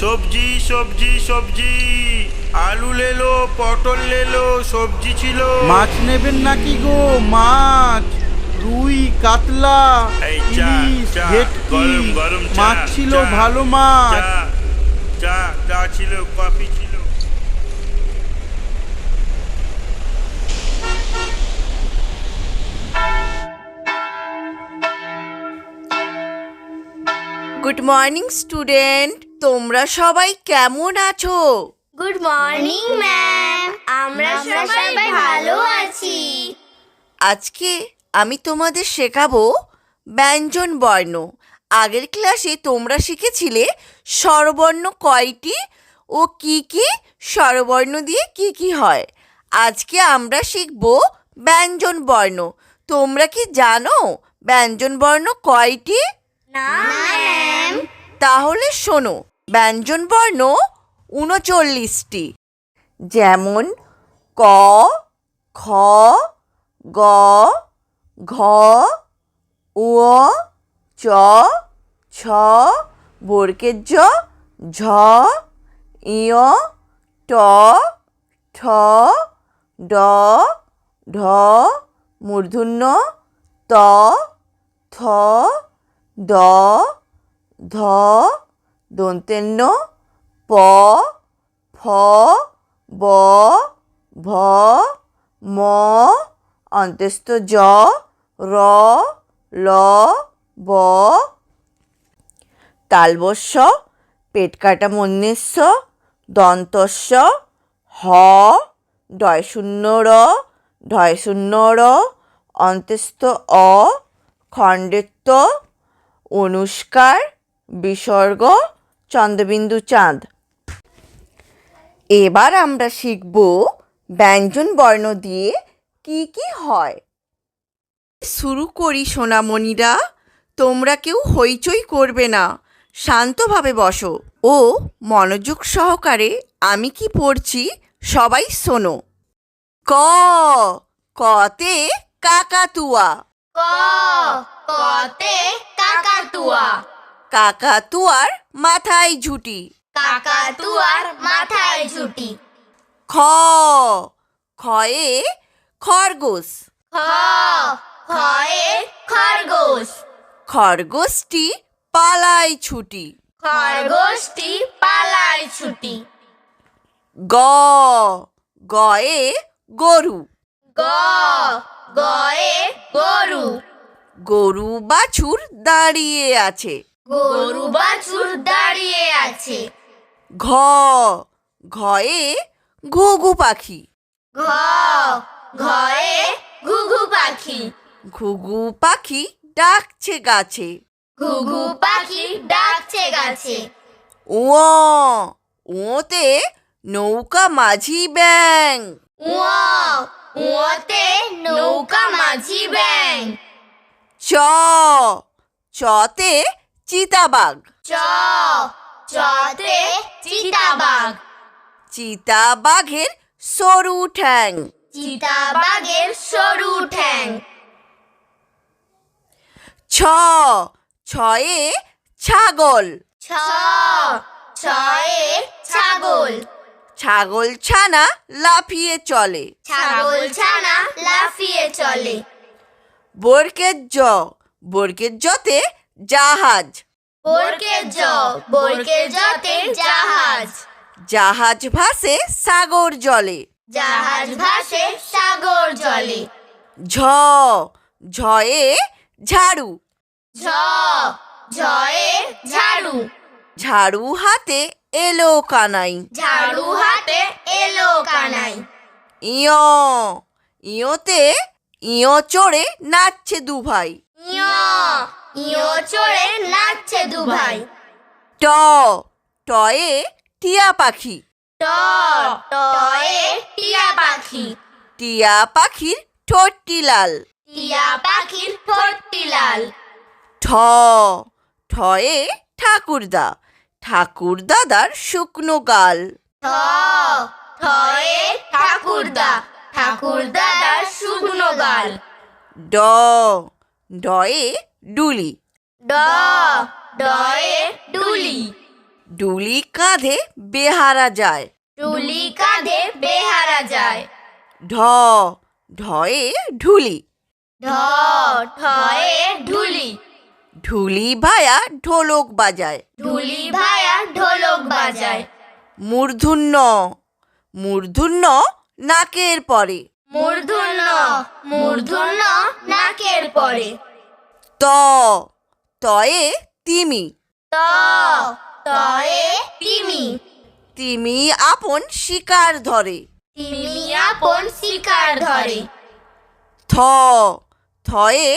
সবজি সবজি সবজি। আলু লেলো পটল লেলো সবজি ছিল। মাছ নেবেন নাকি গো? মাছ রুই কাতলা এই চা, ইলিশ চা, ভেটকি গরম, গরম চা, মাছ ছিল চা, ভালো মাছ। চা চা চা ছিল কফি ছিল। গুড মর্নিং স্টুডেন্ট তোমরা সবাই কেমন আছো? গুড মর্নিং ম্যাম আমরা সবাই ভালো আছি। আজকে আমি তোমাদের শেখাবো ব্যঞ্জন বর্ণ। আগের ক্লাসে তোমরা শিখেছিলে স্বরবর্ণ কয়টি ও কি কি স্বরবর্ণ দিয়ে কি কি হয়। আজকে আমরা শিখব ব্যঞ্জন বর্ণ। তোমরা কি জানো ব্যঞ্জন বর্ণ কয়টি? না তাহলে শোনো। ব্যঞ্জনবর্ণ উনচল্লিশটি। যেমন ক, খ, গ, ঘ, উ, চ, ছ বর্গের জ, ঝ ইয় ট, ঠ, ড, ঢ, মূর্ধন্য, ত, থ, দ, ধ দন্তেন্য প, ফ, ব, ভ, ম অন্তস্থ জ, র, ল, ব। তালবস্য পেট কাটা মন্যস্য দন্তস্য হ ডয় শূন্য র ঢয় শূন্য র অন্তস্থ অ খণ্ডেত্ব অনুষ্কার, বিসর্গ চন্দ্রবিন্দু চাঁদ। এবার আমরা শিখব ব্যঞ্জন বর্ণ দিয়ে কি কি হয়। শুরু করি সোনামণিরা তোমরা কেউ হইচই করবে না শান্তভাবে বসো। ও মনোযোগ সহকারে আমি কি পড়ছি সবাই শোনো। ক কতে কাকাতুয়া। ক কতে কাকাতুয়া। কাকাতুয়ার মাথায় ঝুটি। কাকাতুয়ার মাথায় ঝুটি। খ। খয়ে খরগোশ। খ। খয়ে খরগোশ। খরগোশটি পালায় ছুটি। খরগোশটি পালায় ছুটি। গ। গয়ে গরু। গ। গয়ে গরু। গরু বাছুর দাঁড়িয়ে আছে। গরু বাছুর দাঁড়িয়ে আছে। ঘ ঘয়ে ঘুঘু পাখি। ঘ ঘয়ে ঘুঘু পাখি। ঘুঘু পাখি ডাকছে গাছে। ঘুঘু পাখি ডাকছে গাছে। ও ওতে নৌকা মাঝি ব্যাং। উয়া উয়াতে নৌকা মাঝি ব্যাং। চ চতে চিতাবাঘ। চ চতে চিতাবাঘ। চিতাবাঘের সরু ঠ্যাং। চিতাবাঘের সরু ঠ্যাং। ছ ছয়ে ছাগল। ছ ছয়ে ছাগল। ছাগল ছানা লাফিয়ে চলে। ছাগল ছানা লাফিয়ে চলে। বর্গের জ বর্গের জতে জাহাজ। বোরকে জ বোরকে জতে জাহাজ। জাহাজ ভাসে সাগর জলে। জাহাজ ভাসে সাগর জলে। ঝ ঝয়ে ঝাড়ু। ঝ ঝয়ে ঝাড়ু। ঝাড়ু হাতে এলো কানাই। ঝাড়ু হাতে এলো কানাই। ইয় ইয়োতে ইয় চড়ে নাচছে দু ভাই ইয় চড়ে নাচছে দুভাই। ট টয়ে টিয়া পাখি। ট টয়ে টিয়া পাখি। টিয়া পাখির ঠোঁটটি লাল। টিয়া পাখির ঠোঁটটি লাল। ঠ ঠয়ে ঠাকুরদা। ঠাকুর দাদার শুকনো গাল। ঠ ঠয়ে ঠাকুরদা। ঠাকুর দাদার শুকনো গাল। ড ডয়ে ডুলি। ড ডয়ে ডুলি। ডুলি কাঁধে বেহারা যায়। টুলি কাঁধে বেহারা যায়। ঢ ঢয়ে ঢুলি। ঢ ঠয়ে ঢুলি। ঢুলি ভায়া ঢোলক বাজায়। ঢুলি ভায়া ঢোলক বাজায়। মূর্ধন্য মূর্ধন্য নাকের পরে। মূর্ধন্য মূর্ধন্য নাকের পরে। ত তয়ে তিমি। ত তয়ে তিমি। তিমি আপন শিকার ধরে। তিমি আপন শিকার ধরে। থ থয়ে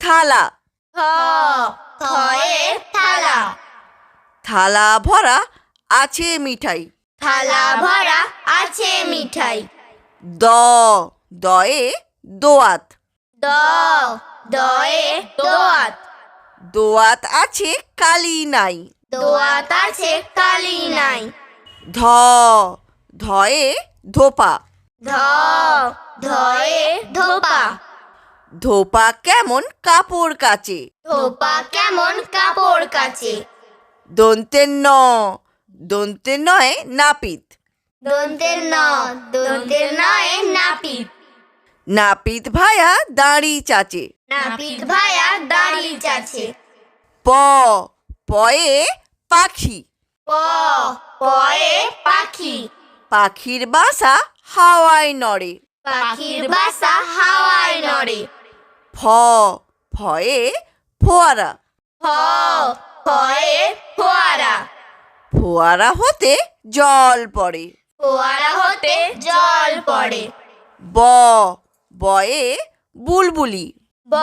থালা। থ থয়ে থালা। থালা ভরা আছে মিঠাই। থালা ভরা আছে মিঠাই। দ দয়ে দোয়াত। দ দয়ে দোয়াত। দোয়াত আছে কালি নাই। দোয়াত আছে কালি নাই। ধ ধয়ে ধোপা। ধ ধয়ে ধোপা। ধোপা কেমন কাপড় কাচে। ধোপা কেমন কাপড় কাচে। দন্তের ন দন্তের নয় নাপিত। দন্তের ন দন্তের নয় নাপিত। নাপিত ভায়া দাড়ি চাচে। নাপিত ভায়া দাড়ি চাচে। প পয়ে পাখি। প পয়ে পাখি। পাখির বাসা হাওয়ায় নড়ে। পাখির বাসা হাওয়ায় নড়ে। ফ ফয়ে ফোয়ারা। ফ ফয়ে ফোয়ারা। ফোয়ারা হতে জল পড়ে। ফোয়ারা হতে জল পড়ে। ব বয়ে বুলবুলি। ব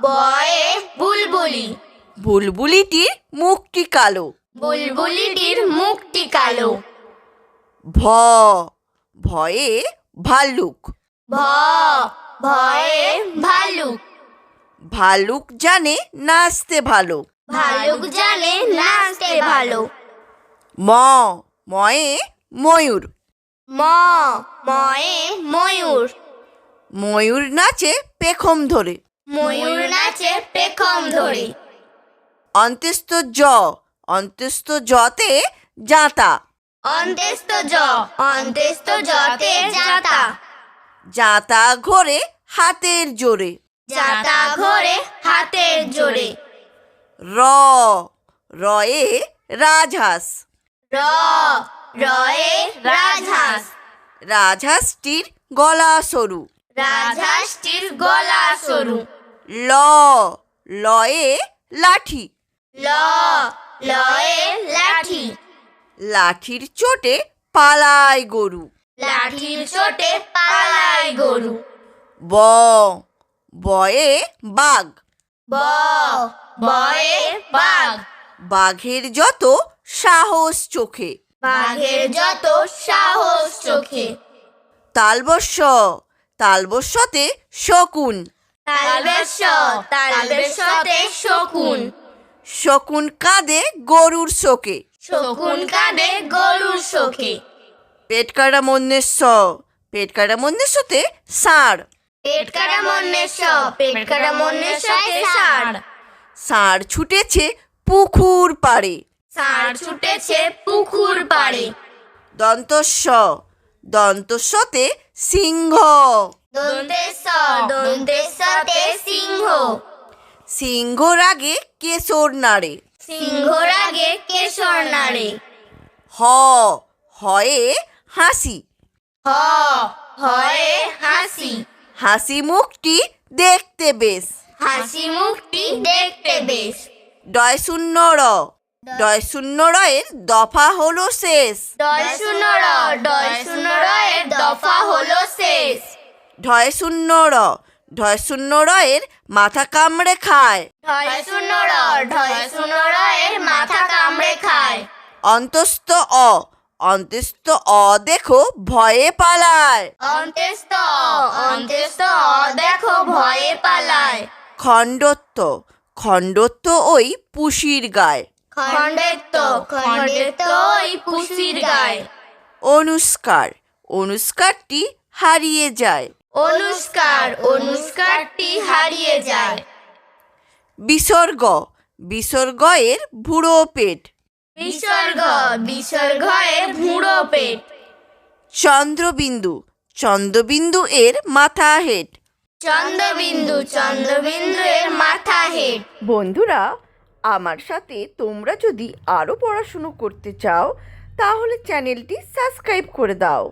বয়ে বুলবুলি। বুলবুলিটির মুখটি কালো। বুলবুলিটির মুখটি কালো। ভ ভয়ে ভাল্লুক। ভ ভয়ে ভালুক ভালুক জানে নাচতে ভালো। ভালুক জানে নাচতে ভালো। ম ময়ে ময়ূর। ম ময়ে ময়ূর। ময়ূর নাচে পেখম ধরে। ময়ূর নাচে পেখম ধরে। অন্ত্যস্ত জ অন্ত্যস্ত জতে জাতা। অন্তেস্ত জ অন্তেস্ত জতে জাতা। জাতা ঘোরে হাতের জোরে। জাতা ঘোরে হাতের জোরে। র রয়ে রাজহাঁস। র রয়ে রাজহাঁস। রাজহাঁসটির গলা সরু। রাজহাঁসটির গলা সরু। ল লয়ে লাঠি। ল লয়ে লাঠি। লাঠির চোটে পালায় গরু। লাঠির চোটে পালায় গরু। ব বয়ে বাঘ। ব বয়ে বাঘ। বাঘের যত সাহস চোখে। বাঘের যত সাহস চোখে। তালবস্য তালবস্যতে শকুন। তালবেশ তালবেশতে শকুন। শকুন কাঁদে গরুর শোকে। শকুন কাঁদে গরুর শোকে। পেট কাটা মন্দেশ্ব পেট কাটা মন্দেশ্বতে ষাঁড় পেট কাটা মন্নেশ পেট কাটা মন্নেশতে ষাঁড় ষাঁড় ছুটেছে পুকুর পাড়ে। ষাঁড় ছুটেছে পুকুর পাড়ে। দন্তস্ব দন্তস্বতে সিংহ। সিংহ সিংহর আগে কেশর নাড়ে সিংহর আগে কেশর নাড়ে হ হয়ে হাসি হ হয়ে হাসি হাসি মুখটি দেখতে বেশ হাসি মুখটি দেখতে বেশ ডয় শূন্য র ডয় শূন্য রয়ের দফা হলো শেষ ডয় শূন্য র ডয় শূন্য র এর দফা হলো শেষ ঢয় শূন্য র ঢয় শূন্য রয়ের মাথা কামড়ে খায়। ঢয় শূন্য র ঢয় শূন্য র এর মাথা কামড়ে খায়। অন্তস্থ অ অন্তস্থ অ দেখো ভয়ে পালায়। অন্তেস্ত অন্তেস্ত দেখো ভয়ে পালায়। খণ্ডত্ব খণ্ডত্ব ওই পুষির গায়। খণ্ডেত্ব খণ্ডেত্ব ওই পুষির গায়। অনুষ্কার অনুষ্কারটি হারিয়ে যায়। অনুষ্কার অনুষ্কারটি হারিয়ে যায়। বিসর্গ বিসর্গ এর বুড়ো পেট। বিসর্গ বিসর্গ এর ভুঁড়ো পেট। চন্দ্রবিন্দু চন্দ্রবিন্দু এর মাথা হেড চন্দ্রবিন্দু চন্দ্রবিন্দু এর মাথা হেড বন্ধুরা আমার সাথে তোমরা যদি আরও পড়াশুনো করতে চাও তাহলে চ্যানেলটি সাবস্ক্রাইব করে দাও।